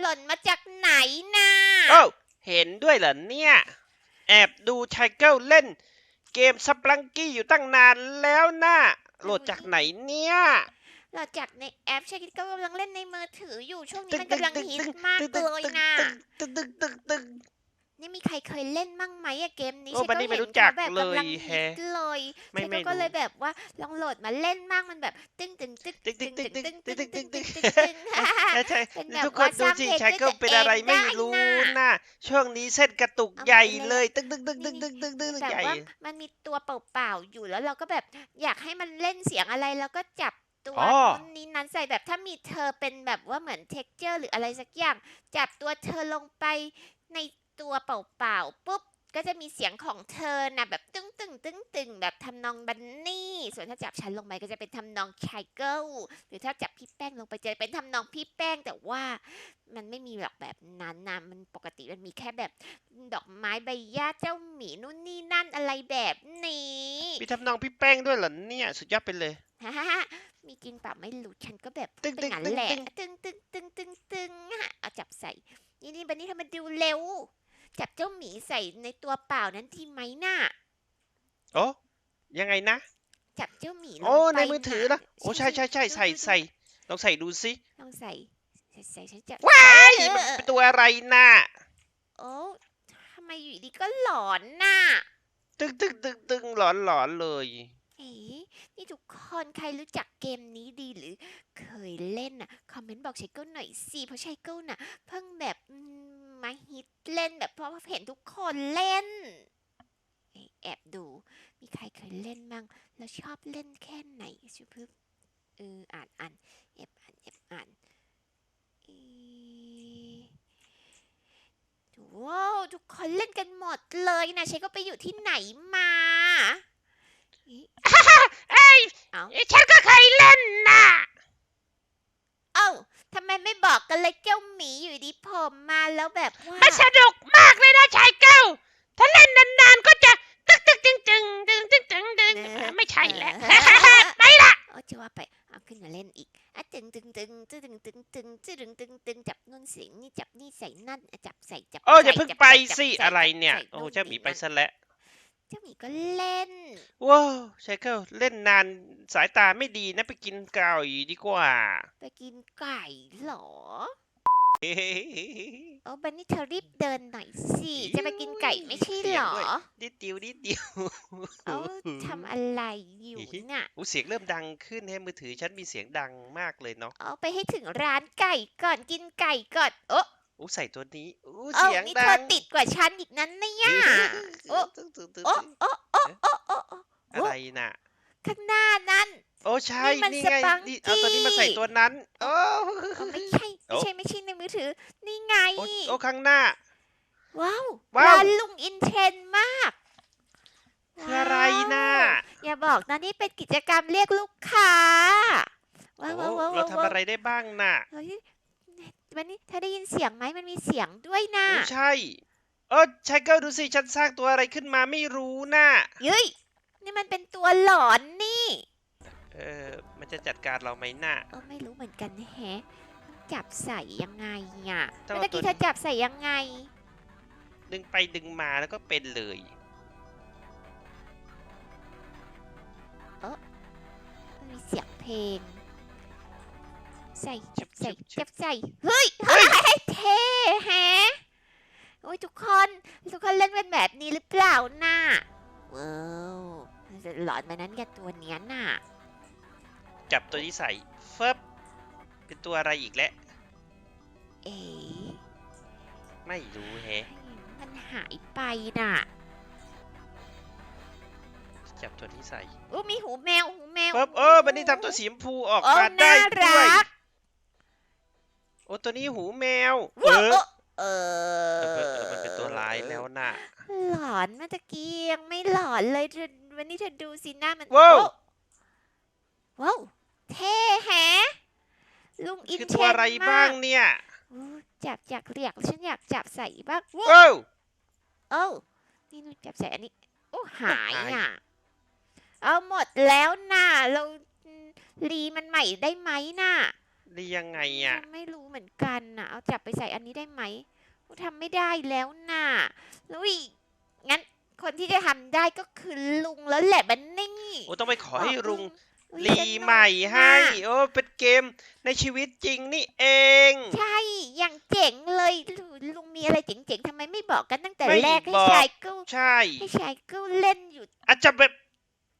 หล่นมาจากไหนน่ะโอ้เห็นด้วยเหรอเนี่ย แอบดูชายเกิลเล่น เกมสปลังกี้อยู่ตั้งนานแล้วนะโหลดจากไหนเนี่ยหล่นจากในแอปใช่คิดก็กำลังเล่นในมือถืออยู่ช่วงนี้มันกำลังฮิตมากเลยนะตึงตึงตึงตึง นี่มีใครเคยเล่นมั่งไหมอะเกมนี้โอ้ใช่บันก็นี่ไม่เห็นรู้จักเขาแบบเลยกำลังฮิแฮะตเลยไม่ใช่ไม่ก็รู้ เลยแบบว่าลองโหลดมาเล่นมั่งมันแบบตึ้งตึงตึ้งตึตึ้งงตึตึงงตึตึ้งงตึตึ้งงตึตึ้งงตึตึ้งงตึตึ้งงตึ้งใช่ใช่เป็นแบบทุกคนว่าสดูร้างสิเพลงชายเกิลด้วยตัวเป็นอะไรเองไม่ได้รู้น่ะนะช่วงนี้เส้นกระตุกเอามาใหญ่ไปเลยเลยตึงตึงตึงตึงตึงตึงตึงแบบใหญ่ ว่ามันมีตัวเปล่าๆอยู่แล้วเราก็แบบอยากให้มันเล่นเสียงอะไรแล้วก็จับตัวอ๋อ นู้นนี้นั้นใส่แบบถ้ามีเธอเป็นแบบว่าเหมือนเท็กเจอร์หรืออะไรสักอย่าง จับตัวเธอลงไปใน ตัวเปล่าๆปุ๊บก็จะมีเสียงของเธอนะแบบตึ้งตึงตึ้งตึงแบบทำนองบันนี่ ส่วนถ้าจับฉันลงไปก็จะเป็นทำนองชายเกิลหรือถ้าจับพี่แป้งลงไปจะเป็นทำนองพี่แป้ง แต่ว่ามันไม่มีหรอกแบบนั้นนะมันปกติมันมีแค่แบบดอกไม้ใบหญ้าเจ้าหมีนู่นนี่นั่นอะไรแบบนี้ มีทำนองพี่แป้งด้วยเหรอเนี่ย สุดยอดไปเลยฮ่าฮ่าฮ่ามีจริงเปล่าไม่รู้ฉันก็แบบตึ้งเป็นอย่างตึ้งแหละตึ้งตึงตึงตึงตึงตึงฮะเอาจับใส่นี่นี่บันนี้ทำไมาดูเร็ว จับเจ้าหมีใส่ในตัวเปล่านั้นทีไหมน่ะ โอ้ยังไงนะ จับเจ้าหมีลงโอ้ไปในมือถือนะโอ้ใช่ใช่ใช่ใส่ใส่ลองใส่ดูสิลองใส่ใส่ใส่ฉันจับว้ายเออมันเป็นตัวอะไรน่ะโอ้ทำไมอยู่ดีก็หลอนน่ะตึงตึงตึงตึงหลอนหลอนเลยเอ๋นี่ทุกคนใครรู้จักเกมนี้ดีหรือ เคยเล่นน่ะ คอมเมนต์บอกไชเกิลหน่อยสิเพราะไชเกิลน่ะ เพิ่งแบบอื มมาฮิตเล่นแบบเพราะว่าเห็นทุกคนเล่น แอบดู มีใครเคยเล่นมั่งแล้วชอบเล่นแค่ไหนชูพึบเอออ่านอ่านแอบอ่านแอบอ่านอ้าวทุกคนเล่นกันหมดเลยนะใชก็ไปอยู่ที่ไหนมา เอ้ย เอ้า ฉันก็เคยเล่นน่ะ เอ้าทำไมไม่บอ กกันเลยเจ้าหมีอยู่ดีผมมาแล้วแบบว่ามันสนุกมากเลยนะชายเก้าถ้าเล่นนานๆก็จะตึกตึกตึงตึงตึงตึงตึงตึงไม่ใช่แหละไปละโอ้จะว่าไปเอาขึ้นมาเล่นอีกอะตึงตึงตึงตึงตึงตึงตึงตึงตึงตึงจับนู่นเสียงนี่จับนี่ใส่นั่นอะจับใส่จับโอ้อย่าใส่เพิ่งจับไปใจับสิใอะไรเนี่ยจับใส่โอ้นู่นเจ้าหมีนี่ไปนั่นซะแล้ว เจ้าหมีก็เล่น ว้าวชายเก้าเล่นนานสายตาไม่ดีนะไปกินไก่ดีกว่า ไปกินไก่เหรอ โอ้บันนี่เธอรีบเดินหน่อยสิ จะไปกินไก่ไม่ใช่เหรอ นิดเดียวนิดเดียวเอ้าทำอะไรอยู่น่ะโอ้เสียงเริ่มดังขึ้นให้มือถือฉันมีเสียงดังมากเลยเนาะ เอาไปให้ถึงร้านไก่ก่อนกินไก่ก่อนโอ้โอ้ใส่ตัวนี้โอ้เอ้าเสียงนี่ดัเธองติดกว่าฉันอีกนั้นเนี่ยโอ้ตึ๊งตึ๊งตึ๊งโอ้ตึ๊งโอ้โอ้โอ้โอ้โอ้อะไรน่ะ ข้างหน้านั้น โอ้ใช่ นี่มันนี่สไงปังนี่เอาตัวนี้มากี้ใส่ตัวนั้น โอ้ เอาไม่ใช่โอ้ ไม่ใช่ไม่ใช่ในมือถือ นี่ไง โอ้โอ้ข้างหน้า ว้าวว้าว ร้านลุงอินเทรนด์มากคืออะไรน่ะว้าวอย่าบอกนะนี่เป็นกิจกรรมเรียกลูกค้าว้าวโอ้ว้าวว้าวเราทำอะไรได้บ้างน่ะ เฮ้ย วันนี้เธอได้ยินเสียงไหมมันมีเสียงด้วยนะโอ้ใช่ เออชายเกิลดูสิฉันสร้างตัวอะไรขึ้นมาไม่รู้น่ะเฮ้ยนี่มันเป็นตัวหลอนนี่ เออมันจะจัดการเราไหมน่ะ เออไม่รู้เหมือนกันแฮะจับใส่ยังไงอะต้องแล้วเอาเมื่อกี้ตัว เธอจับใส่ยังไง ดึงไปดึงมาแล้วก็เป็นเลย มันมีเสียงเพลง ใส่ชึจับบใส่ชึบชึบจับใส่เฮ้ยเฮ้ยเท่แฮะโอ้ยทุกคนทุกคนเล่นเป็นแบบนี้หรือเปล่าน่ะว้าวมันจะหลอนมานั้นกับตัวเนี้ยน่ะจับตัวที่ใส่เฟิบเป็นตัวอะไรอีกแล้วเอ๋ไม่รู้แฮะมันหายไปน่ะจับตัวที่ใส่โอ้มีหูแมวหูแมวเฟิบเออวันนี้ทำตัวสีชมพูออกโอ้มาได้น่าด้วยรัก โอ้ตัวนี้หูแมว เอว้าวอเอเอออเออมันเป็นตัวร้ายแล้วน่ะ หลอนเมื่อตะกี้ยังไม่หลอนเลยเธอวันนี้เธอดูสิหน้ามันว้าวโอ้ว้าวเท่แฮะลุงอินคือเทตัวอะไรมบ้างกเนี่ยโอ้จับอยากเรียกฉันอยากจับใส่บ้างว้าว เอ้า เอ้านี่หนูจับใส่อันนี้ โอ้หายหาย อะ เอาหมดแล้วน่ะ เรารีมันใหม่ได้ไหมน่ะ ดียังไงอะ ฉันไม่รู้เหมือนกันน่ะเอาจับไปใส่อันนี้ได้ไหมโอ้ทำไม่ได้แล้วน่ะแล้วอีกงั้นคนที่จะทำได้ก็คือลุงแล้วแหละบันนี่โอ้ต้องไปขอให้บอกลุงอุ๊ยรีสนุกใหม่ให้น่ะโอ้เป็นเกมในชีวิตจริงนี่เอง ใช่อย่างเจ๋งเลยลุลุงมีอะไรเจ๋งๆทำไมไม่บอกกันตั้งแต่ไม่แรกให้บอก ชายกู้ใช่ให้ชายกู้เล่นอยู่อาจจะแบบ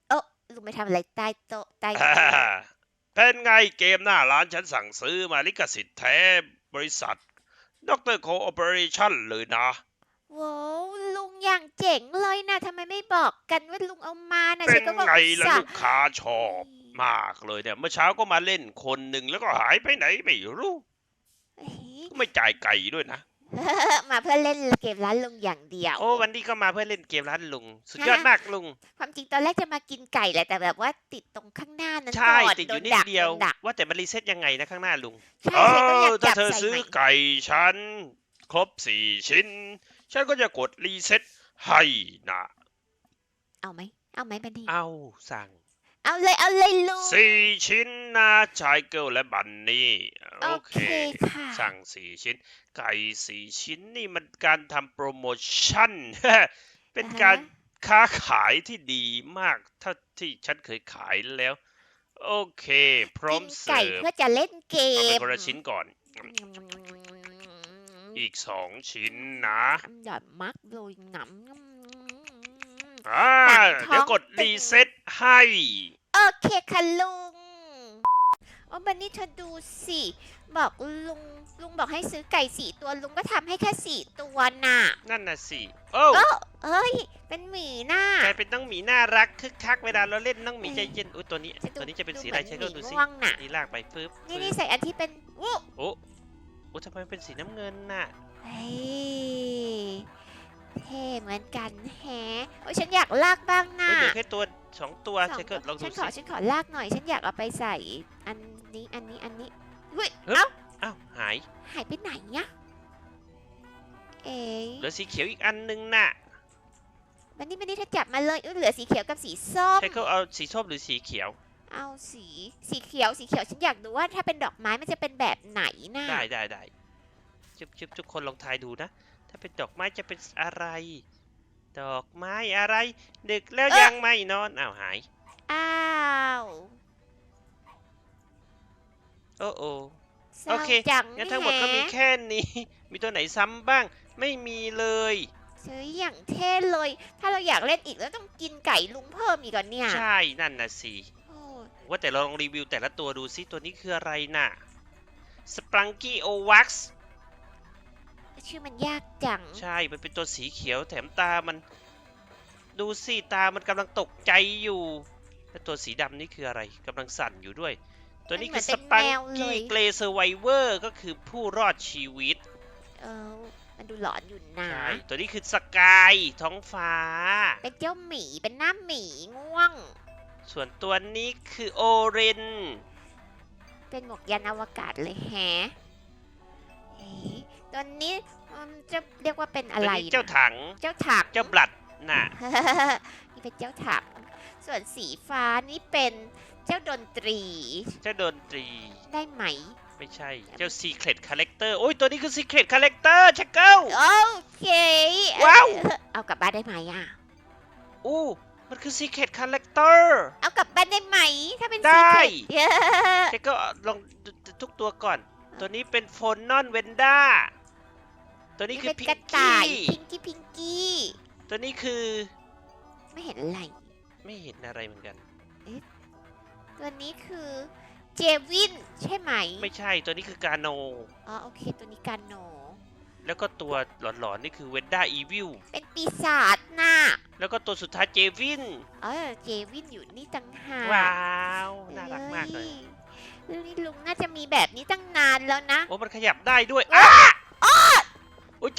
เออลุงไปทำอะไรใต้โต๊ะใต้อ่าโต๊ะ เป็นไงเกมหน้าร้านฉันสั่งซื้อมาลิขสิทธิ์แท้บริษัทดรโคโอเปอเรชั่นเลยนะ ว้าวลุงอย่างเจ๋งเลยนะทำไมไม่บอกกันว่าลุงเอามานะเป็ฉันนก็บอกไงล่ะอุตส่าลูกค้าชอบมากเลยเนี่ย เมื่อเช้าก็มาเล่นคนหนึ่งแล้วก็หายไปไหนไม่รู้เฮ้ยไม่จ่ายไก่ด้วยนะ มาเพื่อเล่นเกมร้านลุงอย่างเดียว โอ้วันนี้ก็มาเพื่อเล่นเกมร้านลุง สุดยอดมากลุง ความจริงตอนแรกจะมากินไก่แหละแต่แบบว่าติดตรงข้างหน้านั้นใช่ก่อนติดอโดยู่นนิดดักเดียวโดนดักว่าแต่มันรีเซ็ตยังไงนะข้างหน้าลุงใช่เอฉันก็อยาอกถ้าจับเธอใส่ซื้อใหม่ไก่ฉันครบสี่ชิ้น ฉันก็จะกดรีเซ็ตให้นะเอาไหมเอาไหมบันทีเอาสั่ง เอาเลยเอาเลยลุงสี่ชิ้น นะชายเกิลและบันนี่โอโอเคเคค่ะสั่งสี่ชิ้น ไก่สี่ชิ้นนี่มันการทำโปรโมชั่น เป็นการอ่าฮะค้าขายที่ดีมากเท่าที่ฉันเคยขายแล้ว โอเค พร้อมกินเสิไก่ร์ฟเพื่อจะเล่นเกเอาไปมคนละชิ้นก่อน อีกสองชิ้นนะใหญ่มากเลยหนำอ่าหนังท้องเดี๋ยวกดตึงรีเซ็ตให้ โอเคค่ะลุงโอ้บันนี่เธอดูสิ บอกลุงลุงบอกให้ซื้อไก่สี่ตัวลุงก็ทำให้แค่สี่ตัวน่ะนั่นน่ะสิโอ้โอ้เอ้ย เป็นหมีน่ะ กลายเป็นน้องหมีน่ารักคึกคักเวลาเราเล่นน้องหมีเอ้ยใจเย็นอุ้ยตัวนี้ฉันดูตัวนี้จะเป็นดูสีเหอะไรมือนใช้ก็หมีดูสิม่วงน่ะ นี่ลากไปปึ๊บนี่ปึ๊นี่บใส่อันที่เป็นอู้โอ้โอ้ทำไมมันเป็นสีน้ำเงินน่ะ เฮ้ย เท่เหมือนกันแฮะโอ้ยฉันอยากลากบ้างน่ะเฮ้ยเหลือแค่ตัวสองตัวสองใช้ก็ลองฉัดูนขอสิฉันขอลากหน่อย ฉันอยากเอาไปใส่ อันนี้อันนี้อันนี้เฮ้ยฮึบเอ้าอ้าวหายหายไปไหนเนี่ยเอ๊ะเหลือสีเขียวอีกอันนึงน่ะมันนี่มันนี่ถ้าจับมาเลยอุ๊ยเหลือสีเขียวกับสีส้มใช้ก็เอาสีส้มหรือสีเขียว เอาสีสีเขียวสีเขียวฉันอยากดูว่าถ้าเป็นดอกไม้มันจะเป็นแบบไหนน่ะได้ได้ได้ จุบจุบทุกคนลองทายดูนะ ถ้าเป็นดอกไม้จะเป็นอะไร ดอกไม้อะไร ดึกแล้วยังไม่นอน อ้าวหาย อ้าวโอ้โอเศร้าโอเคจังงั้นทั้งหมดก็มีแฮะแค่นี้ มีตัวไหนซ้ำบ้าง ไม่มีเลยซื้ออย่างเท่เลย ถ้าเราอยากเล่นอีกแล้วต้องกินไก่ลุงเพิ่มอีกก่อนเนี่ย ใช่ นั่นน่ะสิโอ้ว่าแต่เราลองรีวิวแต่ละตัวดูซิ ตัวนี้คืออะไรน่ะ สปรังกี้โอวักซ์ ชื่อมันยากจัง ใช่ มันเป็นตัวสีเขียวแถมตามัน ดูสิตามันกำลังตกใจอยู่ แล้วตัวสีดำนี่คืออะไรกำลังสั่นอยู่ด้วย ตัวนี้คือสปรังกี้เกรเซอร์ไวเวอร์ก็คือผู้รอดชีวิต เออ มันดูหลอนอยู่นะ ใช่ ตัวนี้คือสกายท้องฟ้า เป็นเจ้าหมี เป็นหน้าหมีง่วง ส่วนตัวนี้คือโอเรน เป็นหมวกยานอวกาศเลยแฮะเอ๊ะ ตัวนี้มันจะเรียกว่าเป็นอะตัวไรนี้เจ้านะถัง เจ้าถัก เจ้าบลัดน่ะ นี่เป็นเจ้าถัก ส่วนสีฟ้านี่เป็นเจ้าดนตรีเจ้าดนตรี ได้ไหม ไม่ใช่ เจ้า Secret Collector โอ้ย ตัวนี้คือ Secret Collector ชักเกิล โอเคว้าวเออเอากลับบ้านได้ไหมอะ อู้มันคือ Secret Collector เอากลับบ้านได้ไหม ถ้าเป็นได้ secret เยอะชักเกิลลองดูทุกตัวก่อน ตัวนี้เป็นโฟนนอนเวนด้า ตัวนี้นี่คือเป็นพิกระงต่ายกี้พิงกี้พิงกี้ตัวนี้คือไม่เห็นอะไร ไม่เห็นอะไรเหมือนกัน ตัวนี้คือเจวินใช่ไหมไม่ใช่ตัวนี้คือกาโน อ๋อโอเค ตัวนี้กันโนแล้วก็ตัวหลอนๆนี่คือเวนด้าอีวิลเป็นปีศาจน่ะแล้วก็ตัวสุดท้ายเจวิน เออเจวินอยู่นี่ต่างหากว้าว น่ารักมากเลยอ้นี่ลุงน่าจะมีแบบนี้ตั้งนานแล้วนะ โอ้มันขยับได้ด้วยอ้าโอ้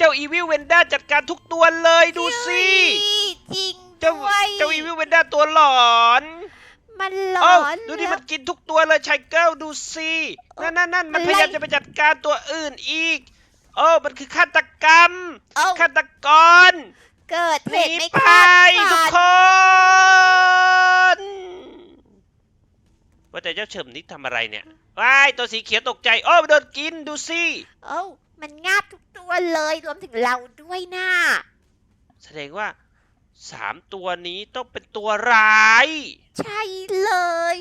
เจ้าอีวิลเวนด้าจัดการทุกตัวเลยดูสิเฮ้ยจริงเจ้าด้วยเจ้าอีวิลเวนด้าตัวหลอนมันหลเอ้าอนดูดิแล้วมันกินทุกตัวเลยชายเกิลดูสินั่นนั่นนั่นมันมันพยายามไล่จะไปจัดการตัวอื่นอีกโอ้มันคือฆาตกรรมเอ้าฆาตกรเกิดหเหนีตุไม่ไปคาดทุกฝันคนว่าแต่เจ้าเฉิมนี่ทำอะไรเนี่ยว้ายตัวสีเขียวตกใจโอ้มันโดนกินดูสิ เอ้า มันงาบทุกตัวเลยรวมถึงเราด้วยนะแสดงว่าสามตัวนี้ต้องเป็นตัวร้าย ใช่เลย